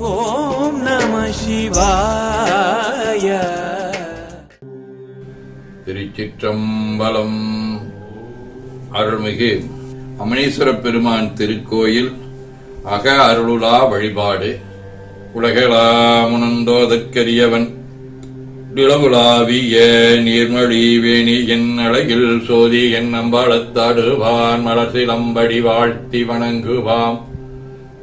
ஓம் நம சிவாய. திருச்சிற்றம்பலம். அருள்மிகு அமணீஸ்வர பெருமான் திருக்கோயில் அக அருளுலா வழிபாடு. உலகளாமுனந்தோதற்கரியவன் நிலவுலாவிய நீர்மொழி வேணி என் அழகில் சோதி என் நம்பாளத்தாடுவான் மலசிலம்படி வாழ்த்தி வணங்குவாம்.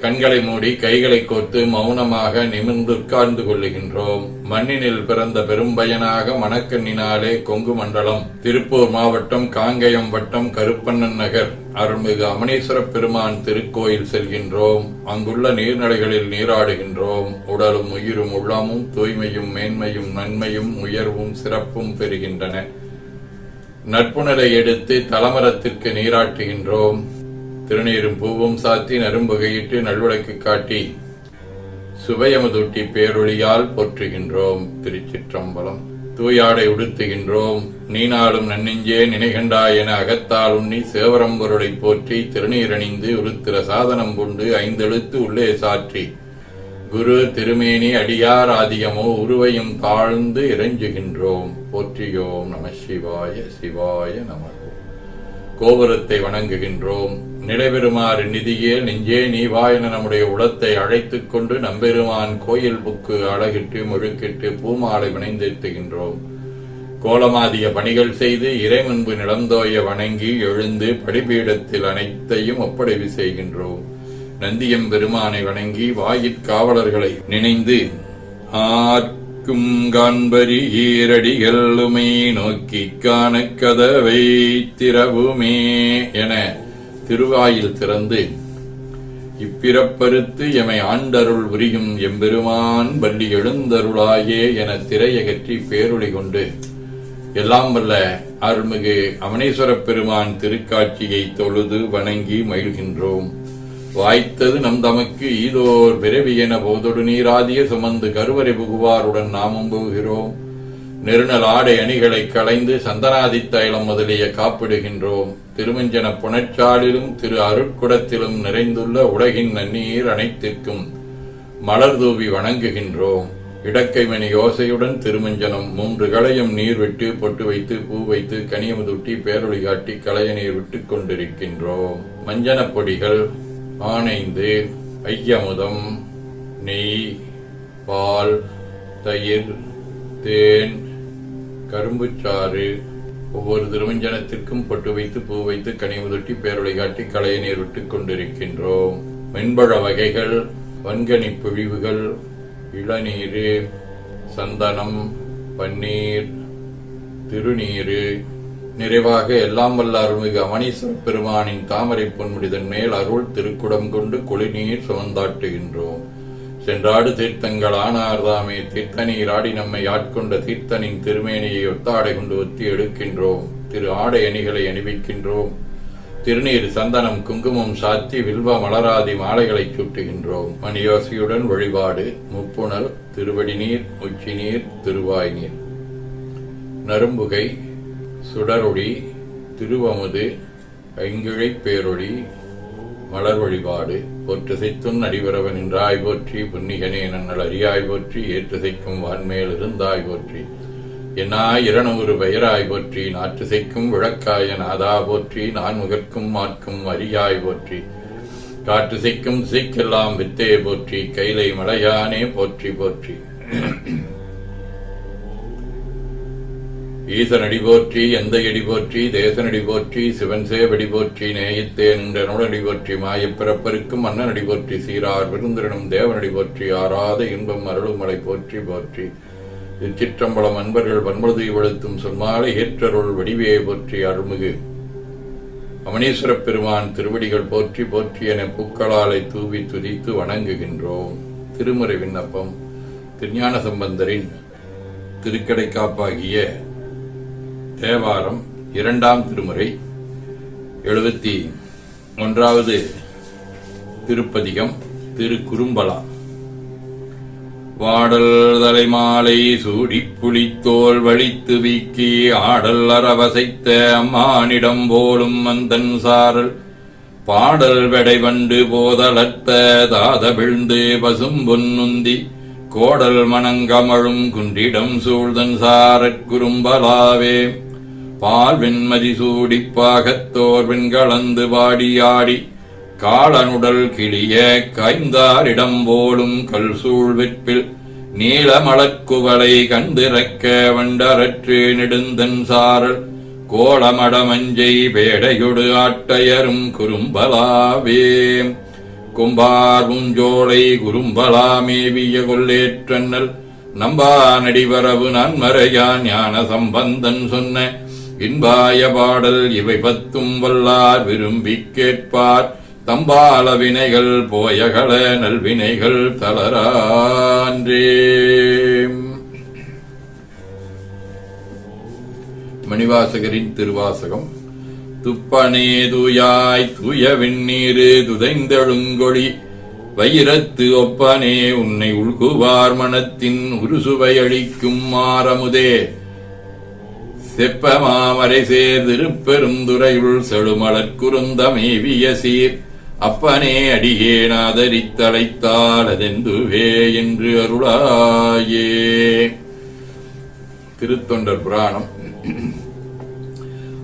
கண்களை மூடி கைகளை கோர்த்து மௌனமாக நிமிர்ந்து உட்கார்ந்து கொள்ளுகின்றோம். மண்ணினில் பிறந்த பெரும்பயனாக மணக்கண்ணினாலே கொங்கு மண்டலம். திருப்பூர் மாவட்டம் காங்கயம் வட்டம் கருப்பண்ணன் நகர். அருள்மிகு அமனேஸ்வர பெருமான் திருக்கோயில் செல்கின்றோம். அங்குள்ள நீர்நிலைகளில் நீராடுகின்றோம். உடலும் உயிரும் உள்ளமும் தூய்மையும் மேன்மையும் நன்மையும் உயர்வும் சிறப்பும் பெறுகின்றன. நட்புணரை எடுத்து தலமரத்திற்கு நீராட்டுகின்றோம். திருநீரும் பூவும் சாத்தி நரும்பகையிட்டு நல்வழக்கு காட்டி சுபயமுதூட்டி பேரொழியால் போற்றுகின்றோம். திருச்சிற்றம்பலம். தூயாடை உடுத்துகின்றோம். நீனாலும் நன்னெஞ்சே நினைகண்டா என அகத்தால் உண்ணி சேவரம்பொருளை போற்றி திருநீரணிந்து உருத்திர சாதனம் கொண்டு ஐந்தெழுத்து உள்ளே சாற்றி. குரு திருமேனி அடியார் ஆதியமோ உருவையும் தாழ்ந்து இறைஞ்சுகின்றோம். போற்றியோம் நம சிவாய சிவாய நம கோபுரத்தை வணங்குகின்றோம். நிலைபெறுமாறு நிதியே நெஞ்சே நீ வா என நம்முடைய உளத்தை அழைத்துக் கொண்டு நம்பெருமான் கோயில் புக்கு அழகிட்டு முழுக்கிட்டு பூமாலை வினைந்தேத்துகின்றோம் கோலமாதிய பணிகள் செய்து இறைமுன்பு நிலந்தோய வணங்கி எழுந்து படிபீடத்தில் அனைத்தையும் ஒப்படைவு செய்கின்றோம். நந்தியம் பெருமானை வணங்கி வாயிற் காவலர்களை நினைந்து நிற்கும் காண்பரி ஈரடிகள் உமை நோக்கி காண கதவை திறவுமே என திருவாயில் திறந்து இப்பிறப்பருத்து எமை ஆண்டருள் உரியும் எம்பெருமான் பள்ளி எழுந்தருளாயே என திரையகற்றி பேருளை கொண்டு எல்லாம் வல்ல அருள்மிகு அமனேஸ்வரப் பெருமான் திருக்காட்சியை தொழுது வணங்கி மகிழ்கின்றோம். வாய்த்தது நம் தமக்கு ஈதோர் பிறவி என போதொடு நீராதிய சுமந்து கருவறை புகுவாருடன் நாமும் புகுகிறோம் நெருநல் ஆடை அணிகளை களைந்து சந்தனாதி தைலம் முதலிய காப்பிடுகின்றோம். திருமஞ்சன புனச்சாலிலும் திரு அருட்குடத்திலும் நிறைந்துள்ள உலகின் நன்னீர் அனைத்திற்கும் மலர் தூவி வணங்குகின்றோம். இடக்கைமணி யோசையுடன் திருமஞ்சனம் மூன்று களையும் நீர் விட்டு பொட்டு வைத்து பூ வைத்து கனியமுதுட்டி பேரொழி காட்டி களைய நீர் விட்டுக் கொண்டிருக்கின்றோம். மஞ்சனப் பொடிகள் ஆனைந்து ஐயமுதம் நெய் பால் தயிர் தேன் கரும்புச்சாறு ஒவ்வொரு திருமஞ்சனத்திற்கும் பொட்டு வைத்து பூ வைத்து கனிமுதட்டி பேரொழி காட்டி களைய நீர் கொண்டிருக்கின்றோம். மென்பழ வகைகள் வன்கனி பொழிவுகள் இளநீரு சந்தனம் பன்னீர் திருநீரு நிறைவாக எல்லாம் வல்ல அருள்மிகு அமனீஸ்வர பெருமானின் தாமரை பொன்முடிதன் மேல் அருள் திருக்குடம் கொண்டு குளிநீர் சுமந்தாட்டுகின்றோம். சென்றாடு தீர்த்தங்கள் ஆனார்தாமே தீர்த்த நீராடி நம்மை ஆட்கொண்ட தீர்த்தனின் திருமேனியை ஒத்தாடை கொண்டு ஒத்தி எடுக்கின்றோம். திரு ஆடை அணிகளை அணிவிக்கின்றோம். திருநீர் சந்தனம் குங்குமம் சாத்தி வில்வ மலராதி மாலைகளை சூட்டுகின்றோம். மணியோசையுடன் வழிபாடு முப்புணர் திருவடி நீர் உச்சி நீர் திருவாய் நீர் நரும்புகை சுடரொளி திருவமுது ஐங்கிழை பேரொளி மலர் வழிபாடு போற்றிசைத்தும் அடிவரவன் என்றாய் போற்றி புன்னிகனே நன்னல் அறியாய் போற்றி ஏற்றுசைக்கும் வான்மேல் இருந்தாய் போற்றி. என்னாய் இரணூறு பெயராய் போற்றி நாற்றுசைக்கும் விளக்காய நாதா போற்றி நான் முகர்க்கும் மாற்கும் அரியாய் போற்றி. காற்றுசைக்கும் சீக்கெல்லாம் வித்தே போற்றி கைலை மலையானே போற்றி போற்றி. ஈசனடி போற்றி எந்த எடி போற்றி தேசனடி போற்றி சிவன் சேவடி போற்றி நேயத்தே நின்ற போற்றி மாயப் பிறப்பருக்கும் மன்னனடி போற்றி சீரார் விருந்திரனும் தேவனடி போற்றி ஆறாத இன்பம் அருளும் மலை போற்றி போற்றி. இச்சிற்றம்பலம் அன்பர்கள் வன்மொழுதி வெளுத்தும் சொன்மாலை ஏற்றருள் வடிவே போற்றி அருள்மிகு. அமனீஸ்வரப் பெருமான் திருவடிகள் போற்றி போற்றி என பூக்களாலை தூவி துதித்து வணங்குகின்றோம். திருமுறை விண்ணப்பம். திருஞான சம்பந்தரின் திருக்கடைக்காப்பாகிய தேவாரம் இரண்டாம் திருமுறை எழுபத்தி ஒன்றாவது திருப்பதிகம் திரு குறும்பலா வாடல் தலைமாலை சூடி புளித்தோல் வழித்து வீக்கி ஆடல் அறவசைத்த அம்மானிடம் போலும் மந்தன் சாரல். பாடல் வெடைவண்டு போதலத்த தாத விழுந்து பசும் பொன்னுந்தி கோடல் மணங்கமழும் குன்றிடம் சூழ்தன் சாரற் குறும்பலாவே. பால் வெண்மதி சூடி பாகத்தோர் வெண்கலந்து வாடியாடி காளனுடல் கிளிய காய்ந்தாரிடம் போலும் கல் சூழ் வெற்பில் நீளமலக்குவலை கண்டிறக்க வண்டரற்று நெடுந்தன் சாரல் கோலமடமஞ்சை பேடையொடு ஆட்டையரும் குறும்பலாவே கும்பார் முஞ்சோலை குறும்பலா மேவிய கொள்ளேற்றன்னல் நம்பா நடிவரவு நன்மறையான் ஞான சம்பந்தன் சொன்ன இன்பாய பாடல் இவை பத்தும் வல்லார் விரும்பிக் கேட்பார் தம்பால வினைகள் போயகள நல்வினைகள் தளரான்றே. மணிவாசகரின் திருவாசகம். துப்பனே தூயாய் தூய விண்ணீரு துதைந்தெழுங்கொழி வைரத்து ஒப்பனே உன்னை உள்குவார் மனத்தின் உருசுவை அளிக்கும் மாறமுதே. செப்பமாமரை சேர் திருப்பெருந்துறையுள் செழுமலர் குறுந்தமேவிய சீர். அப்பனே அடியேன் ஆதரித்தழைத்தால் அதெந்துவே என்று அருளாயே. திருத்தொண்டர் புராணம்.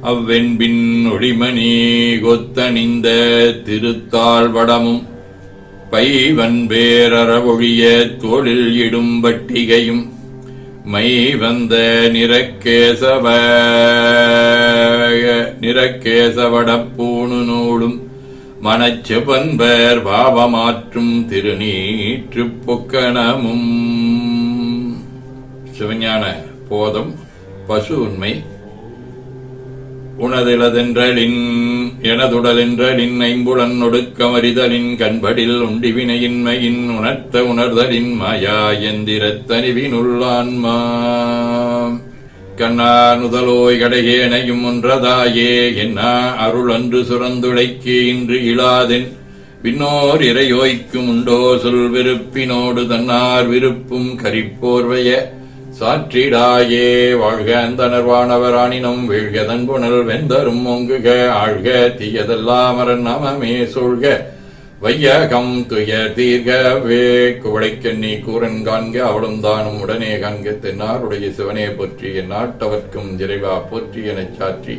அவ்வென்பின் ஒளிமணி கொத்தணிந்த திருத்தாள் வடமும் பைவன் பேரறவொழிய தோளில் இடும் பட்டிகையும் மை வந்த நிறக்கேசவ நிறக்கேசவடப்பூணு நூலும் மனச்செபன்பர் பாவமாற்றும் திருநீற்று பொக்கணமும் சிவஞான போதம் பசு உண்மை உணதிலதென்றலின் எனதுடலென்றலின் ஐம்புலன் ஒடுக்கமறிதலின் கண்படில் உண்டிவினையின்மையின் உணர்த்த உணர்தலின் மாயா எந்திரத்தனிவினுள்ளான்மா கண்ணார் நுதலோய் கடையேனையும் ஒன்றதாயே என்னா அருள் அன்று சுரந்துழைக்கு இன்று இழாதென் பின்னோர் இறையோய்க்கும் உண்டோ சொல் விருப்பினோடு தன்னார் விருப்பும் கரிப்போர்வைய சாற்றிடாயே வாழ்க அந்த நர்வானவராணினம் வீழ்க தன்புணல் வெந்தரும் ஒங்குக ஆழ்க தீயதெல்லாமரன் நமமே சூழ்க. வையகம் துய தீர்கவே குவளைக்கண்ணி கூரன் காண்க அவளும் தானும் உடனே காண்க தென்னாருடைய சிவனே போற்றி என் நாட்டவர்க்கும் இறைவா போற்றி எனச் சாற்றி.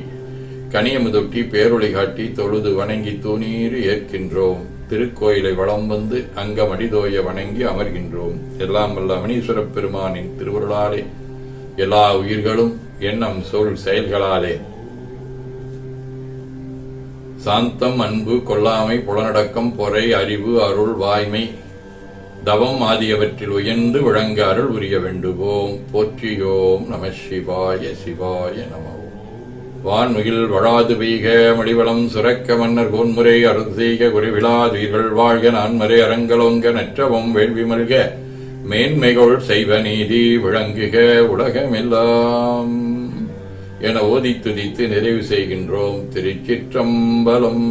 கனியமுதொட்டி பேரொளி காட்டி தொழுது வணங்கி தூணீர் ஏற்கின்றோம். திருக்கோயிலை வலம் வந்து அங்கமடிதோய வணங்கி அமர்கின்றோம். எல்லாம் வல்ல மணீஸ்வரப் பெருமானின் திருவருளாலே. எல்லா உயிர்களும் எண்ணம் சொல் செயல்களாலே. சாந்தம் அன்பு கொல்லாமை புலனடக்கம் பொறை அறிவு அருள் வாய்மை தவம் ஆகியவற்றில் உயர்ந்து விளங்க அருள் உரிய வேண்டுவோம். போற்றியோம் நம சிவாய சிவாய நம வான்முகில் வழாது பெய்க மடிவளம் சுரக்க மன்னர் கோன்முறை அருள் செய்க குறைவிழாதுயிர்கள் வாழ்க நான்மறை அரங்கலோங்க நற்றவம் வேள்வி மல்க மேன்மைகள் செய்வ நீதி விளங்குக உலகமெல்லாம். என ஓதி துதித்து நிறைவு செய்கின்றோம் திருச்சிற்றம்பலம்.